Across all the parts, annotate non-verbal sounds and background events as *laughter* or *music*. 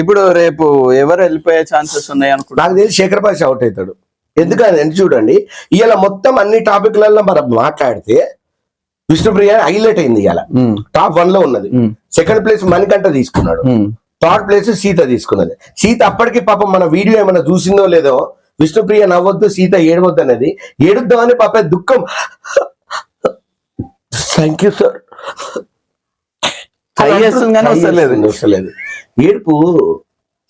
ఇప్పుడు రేపు ఎవరు వెళ్ళిపోయే ఛాన్సెస్ ఉన్నాయి అనుకుంటా నాకు తెలిసి శేఖర్ భాష అవుట్ అవుతాడు. ఎందుకని చూడండి ఇవాళ మొత్తం అన్ని టాపిక్లలో మనం మాట్లాడితే విష్ణుప్రియ హైలైట్ అయింది ఇవాళ టాప్ వన్లో ఉన్నది. సెకండ్ ప్లేస్ మణికంఠ తీసుకున్నాడు. థర్డ్ ప్లేస్ సీత తీసుకున్నది. సీత అప్పటికి పాపం మన వీడియో ఏమైనా చూసిందో లేదో విష్ణుప్రియ నవ్వొద్దు సీత ఏడవద్దు అనేది. ఏడుద్దామని పాప దుఃఖం. థ్యాంక్ యూ సార్ వస్తలేదు. వస్తలేదు. ఏడుపు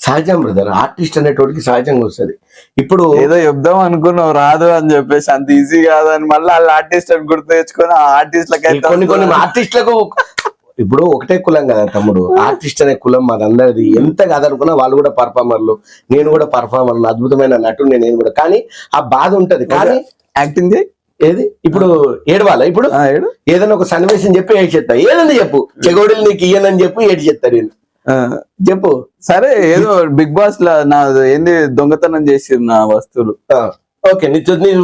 సహజం బ్రదర్ ఆర్టిస్ట్ అనేటోడికి సహజంగా వస్తుంది. ఇప్పుడు ఏదో చెప్దాం అనుకున్నావు రాదు అని చెప్పేసి అంత ఈజీ కాదని మళ్ళీ వాళ్ళ ఆర్టిస్ట్ అని గుర్తు తెచ్చుకొని ఆ ఆర్టిస్ట్లకి కొన్ని కొన్ని ఆర్టిస్టులకు ఇప్పుడు ఒకటే కులం కదా తమ్ముడు. ఆర్టిస్ట్ అనే కులం మాదందరిది ఎంత కాదనుకున్నా వాళ్ళు కూడా పర్ఫార్మర్లు నేను కూడా పర్ఫార్మర్ అద్భుతమైన నటుడు నేను కూడా. కానీ ఆ బాధ ఉంటది. కానీ యాక్టింగ్ ఏది? ఇప్పుడు ఏడవాలా ఇప్పుడు? ఏదైనా ఒక సన్నివేశం చెప్పి ఏడు చెప్తా ఏదని చెప్పు. చెగోడీలు నీకు ఇయ్యనని చెప్పి ఏడు చెప్తా నేను. చెప్పు. సరే ఏదో బిగ్ బాస్ లా నా ఏంది దొంగతనం చేసిరు నా వస్తువులు. ఓకే నీ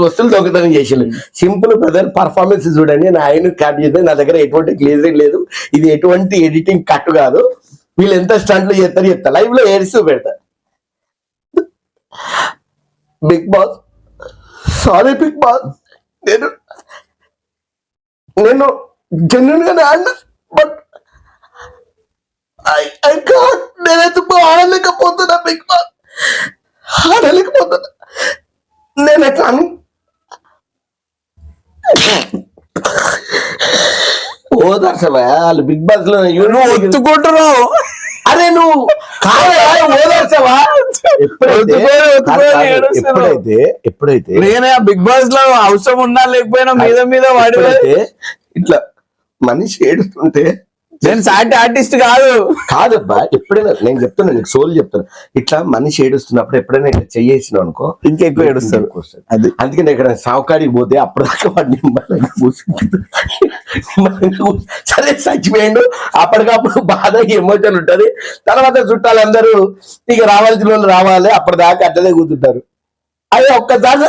వస్తువులు దొంగతనం చేసిండు. సింపుల్ బ్రదర్ పర్ఫార్మెన్స్ చూడండి. నా ఆయన క్యాప్ చేస్తే నా దగ్గర ఎటువంటి గ్లేజరింగ్ లేదు. ఇది ఎటువంటి ఎడిటింగ్ కట్ కాదు. వీళ్ళు ఎంత స్టంట్లు చేస్తారు చెప్తా. లైవ్లో ఏడుస్తూ పెడతా Big Boss. Sorry Big Boss. నేను నేను జెన్యున్ గానే ఆడినా? ఐ కాట్ నేనైతే ఆడలేకపోతున్నా బిగ్ బాస్? ఆడలేకపోతున్నా. నేను ఎట్లా అను? ఓదార్చవా వాళ్ళు బిగ్ బాస్లో నువ్వు ఒత్తుకుంటున్నావు. అరే నువ్వు కాదా *laughs* ఎప్పుడైతే. ఎప్పుడైతే నేనే బిగ్ బాస్లో అవసరం ఉన్నా లేకపోయినా మీద మీద వాడి ఇట్లా మనిషి ఏడుస్తుంటే నేను సాటి ఆర్టిస్ట్ కాదు. కాదబ్బా ఎప్పుడైనా నేను చెప్తున్నా నీకు సోల్ చెప్తాను ఇట్లా మనిషి ఏడుస్తున్నప్పుడు ఎప్పుడైనా ఇట్లా చెయ్యేసినావు అనుకో ఇంకెక్కువ వస్తుంది. అది. అందుకే నేను ఇక్కడ సావుకాడికి పోతే అప్పటిదాకా వాడు నిమ్మలంగా కూర్చుంటాడు నిమ్మలంగా కూర్చు- సరే చచ్చిపోయిండు. అప్పటికప్పుడు బాధ ఎమోషన్ ఉంటది. తర్వాత చుట్టాలందరూ ఇక రావాల్సిన వాళ్ళు రావాలి అప్పటిదాకా అట్లనే కూర్చుంటారు. అదే ఒక్కసారి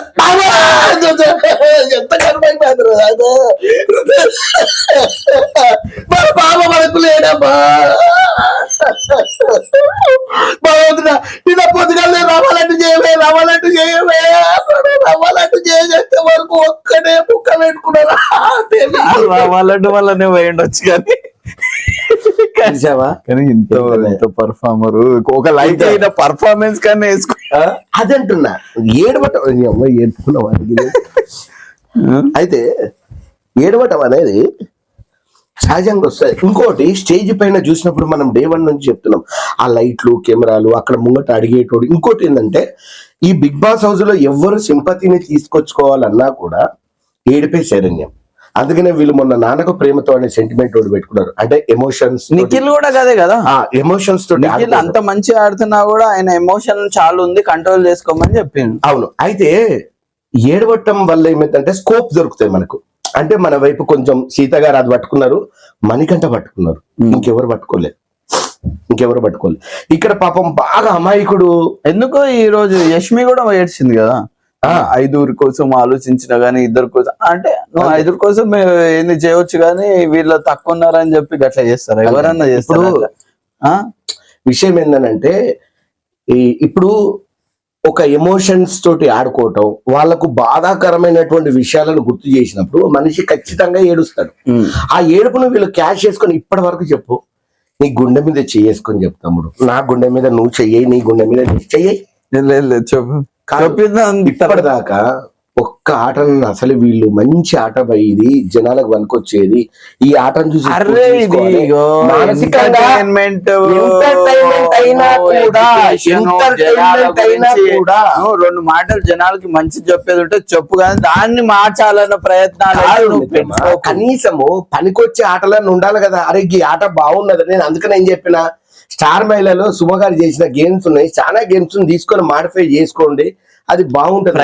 ఎంత కనపడిపోయారు మన బాబా మనకు లేడమ్మా! భగవంతుడా నిన్న పొద్దుగాలే రావాలంటే చేయవే రావాలంటే చేయవే! రావాలంటే చేసేస్తే వరకు ఒక్కడే ముక్క పెట్టుకున్నారా? వాళ్ళంటే వాళ్ళనే పోయిండొచ్చు కానీ. *laughs* కానీ ఇంత ఇంత పర్ఫార్మర్ ఒక లైక్ అయిన పర్ఫార్మెన్స్ కన్నా వేసుకో. అదంటున్నా ఏడవటం నీ అమ్మ ఏడుకున్నావు అయితే ఏడవటం అనేది సహజంగా వస్తుంది. ఇంకోటి స్టేజ్ పైన చూసినప్పుడు మనం డే వన్ నుంచి చెప్తున్నాం. ఆ లైట్లు కెమెరాలు అక్కడ ముంగట అడిగేటోడు. ఇంకోటి ఏంటంటే ఈ బిగ్ బాస్ హౌస్లో ఎవరు సింపతిని తీసుకొచ్చుకోవాలన్నా కూడా ఏడిపే శరణ్యం అందుకనే వీళ్ళు మొన్న నాన్నకు ప్రేమతో అనే సెంటిమెంట్ తోటి పెట్టుకున్నారు. అంటే ఎమోషన్స్ నిఖిల్ కూడా కదే? కదా ఎమోషన్స్ తోటి నిఖిల్. అంత మంచిగా ఆడుతున్నా కూడా ఆయన ఎమోషన్ చాలా ఉంది కంట్రోల్ చేసుకోమని చెప్పిండు. అవును. అయితే ఏడవటం వల్ల ఏమైందంటే స్కోప్ దొరుకుతాయి మనకు. అంటే మన వైపు కొంచెం సీత గారు అది పట్టుకున్నారు మణికంఠ పట్టుకున్నారు. ఇంకెవరు పట్టుకోలేదు ఇంకెవరు పట్టుకోలేదు ఇక్కడ పాపం బాగా అమాయకుడు. ఎందుకో ఈ రోజు యష్మి కూడా ఏడ్చింది కదా? ఐదుగురి కోసం ఆలోచించిన గానీ ఇద్దరు కోసం అంటే నువ్వు. ఐదుగురు కోసం ఏ- ఏంది చేయొచ్చు కానీ వీళ్ళు తక్కువ ఉన్నారని చెప్పి గట్లా చేస్తారు ఎవరన్నా చేస్తారు అట్లా. విషయం ఏంటంటే ఈ ఇప్పుడు ఒక ఎమోషన్స్ తోటి ఆడుకోవటం వాళ్ళకు బాధాకరమైనటువంటి విషయాలను గుర్తు చేసినప్పుడు మనిషి ఖచ్చితంగా ఏడుస్తాడు. ఆ ఏడుపును వీళ్ళు క్యాష్ చేసుకొని ఇప్పటి వరకు చెప్పు నీ గుండె మీద చేసుకొని చెప్తాముడు నా గుండె మీద నువ్వు చెయ్యి నీ గుండె మీద చెయ్యి లేదు, లేదు, లేదు, చెప్పు ఇప్పటిదాకా ఒక్క ఆటను అసలు వీళ్ళు మంచి ఆట ఇది జనాలకు వనుకొచ్చేది ఈ ఆటను చూసి రెండు మాటలు జనాలకి మంచి చెప్పేది ఉంటే చెప్పు కానీ దాన్ని మార్చాలన్న ప్రయత్నాలు. కనీసము పనికొచ్చే ఆటలన్నీ ఉండాలి కదా. అరే ఈ ఆట బాగున్నది నేను అందుకని ఏం చెప్పిన? స్టార్ మహిళలో సుమ గారు చేసిన గేమ్స్ ఉన్నాయి. చాలా గేమ్స్ తీసుకొని మాడిఫై చేసుకోండి. అది బాగుంటది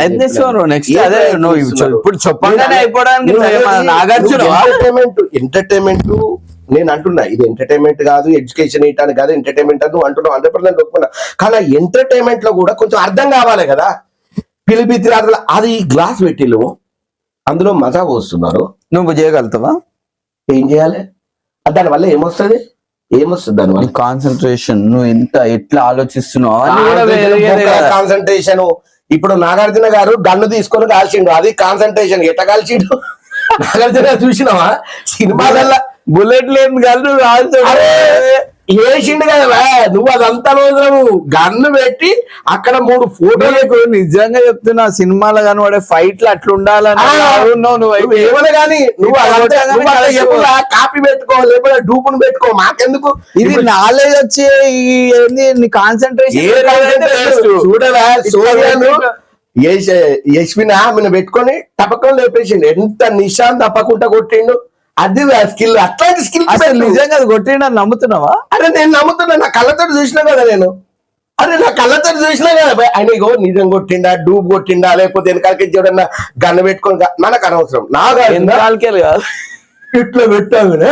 నెక్స్ట్ ఏ అదే? ఇప్పుడు నేను అయిపోవడానికి నాగార్జున ఎంటర్టైన్మెంట్ ఎంటర్టైన్మెంట్ నేను అంటున్నా ఇది ఎంటర్టైన్మెంట్ కాదు ఎడ్యుకేషన్ ఇయటానికి కాదు ఎంటర్టైన్మెంట్ అని అంటున్నావు. హండ్రెడ్ పర్సెంట్ ఒప్పుకున్నా. కానీ ఎంటర్టైన్మెంట్లో కూడా కొంచెం అర్థం కావాలి కదా. పిలిపిత్రి ఆటలు అది గ్లాస్ పెట్టిలు అందులో మజా పోస్తున్నారు నువ్వు చేయగలుగుతావా? ఏం చేయాలి? దాని వల్ల ఏమొస్తుంది? ఏమొస్తుంది దానివల్ల కాన్సన్ట్రేషన్ నువ్వు ఎంత ఎట్లా ఆలోచిస్తున్నావు. కాన్సన్ట్రేషన్ ఇప్పుడు నాగార్జున గారు గన్ను తీసుకొని కాల్చిండు. అది కాన్సన్ట్రేషన్ ఎట్ట కాల్చిండు? నాగార్జున గారు చూసినావా? సినిమాలల్లా బుల్లెట్ లేని కాల్చాడు. వేసిండు కదా. నువ్వు అదంతా రోజు గన్ను పెట్టి అక్కడ మూడు ఫోటోలు నిజంగా చెప్తున్నా సినిమాలో కనబడే ఫైట్లు అట్లా ఉండాలని ఆ, అవును నువ్వు ఏమన్నా గానీ నువ్వు అదంతా కాపీ పెట్టుకో లేకపోతే డూపును పెట్టుకో మాకెందుకు? ఇది నాలెడ్జ్ వచ్చి ఏంది నీ కాన్సన్ట్రేషన్ చూడరా సూర్యను యశ్- యశ్విన్ ఆమెను పెట్టుకొని టపకం లేపేసిండు. ఎంత నిశాంత్ తప్పకుండా కొట్టిండు. అది స్కిల్ అట్లాంటి స్కిల్ అసలు నిజంగా అది కొట్టిండని నమ్ముతున్నావా? అరే నేను నమ్ముతున్నా. నా కళ్ళతో చూసినా కదా నేను. అరే నా కళ్ళతో చూసినా కదా. ఆయన ఇగో నిజం కొట్టిండా డూబ్ కొట్టిండా లేకపోతే వెనకాలకి చూడన్నా గన్ను పెట్టుకొని మనకు అనవసరం. నాకు కాదు. ఇట్లా పెట్టావు. హో,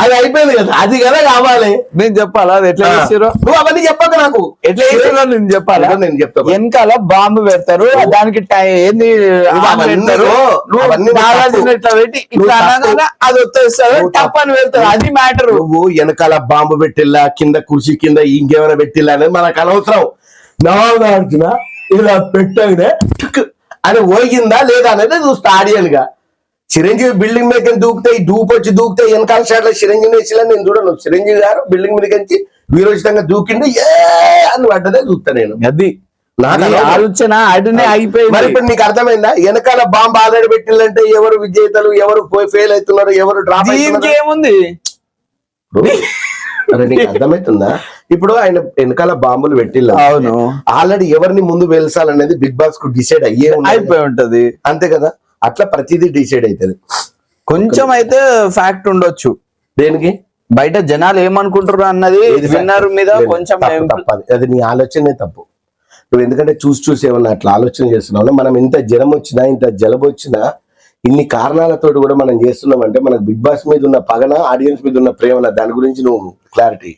అది అయిపోయింది కదా. అది కదా కావాలి. నేను చెప్పాలా? అది ఎట్లా చేసారో నువ్వు అవన్నీ చెప్పక నాకు. ఎట్లా చేసారో నేను చెప్పాలా? నేను చెప్తా వెనకాల బాంబు పెడతారు. దానికి టై- ఏంది. ఇట్లా పెట్టి ఇట్లా అది వచ్చేస్తారు నువ్వు టప్ అని పెడతారు. అది మ్యాటర్. నువ్వు వెనకాల బాంబు పెట్టిల్లా కింద కుర్చీ కింద ఇంకేమైనా పెట్టిల్లా అనేది మనకు అనవసరం. నాగార్జున ఇలా పెట్టగానే అని పోయిందా లేదా అనేది చూస్తా ఆడియన్గా చిరంజీవి బిల్డింగ్ మీద దూకితే ఈ దూపు వచ్చి దూకితే వెనకాల షాట్లో చిరంజీవి వేసిలా నేను చూడను. చిరంజీవి గారు బిల్డింగ్ మీద కంచి వీరోచితంగా దూకిండు. ఏ అని పడ్డదే చూస్తా నేను. అది. ఆలోచన మరి ఇప్పుడు నీకు అర్థమైందా? వెనకాల బాంబు ఆల్రెడీ పెట్టిల్లంటే ఎవరు విజేతలు ఎవరు ఫెయిల్ అవుతున్నారు ఎవరు డ్రాప్ ఏముంది? నీకు అర్థమవుతుందా ఇప్పుడు ఆయన వెనకాల బాంబులు పెట్టిల్ల. అవును. ఆల్రెడీ ఎవరిని ముందు వెళ్సాలనేది బిగ్ బాస్కు డిసైడ్ అయ్యే. అయిపోయి ఉంటది. అంతే కదా? అట్లా ప్రతిదీ డిసైడ్ అవుతుంది కొంచెం అయితే ఫ్యాక్ట్ ఉండొచ్చు. దేనికి? బయట జనాలు ఏమనుకుంటారు అన్నది విన్నర్? మీద కొంచెం తప్పు, ఏం- తప్పు అది. నీ ఆలోచనే తప్పు. నువ్వు ఎందుకంటే చూసి చూసి ఏమన్నా అట్లా ఆలోచన చేస్తున్నావు మనం ఇంత జ్వరం వచ్చినా ఇంత జలుబు వచ్చినా ఇన్ని కారణాలతోటి కూడా మనం చేస్తున్నాం అంటే మనకు బిగ్ బాస్ మీద ఉన్న పగన ఆడియన్స్ మీద ఉన్న ప్రేమ దాని గురించి నువ్వు క్లారిటీ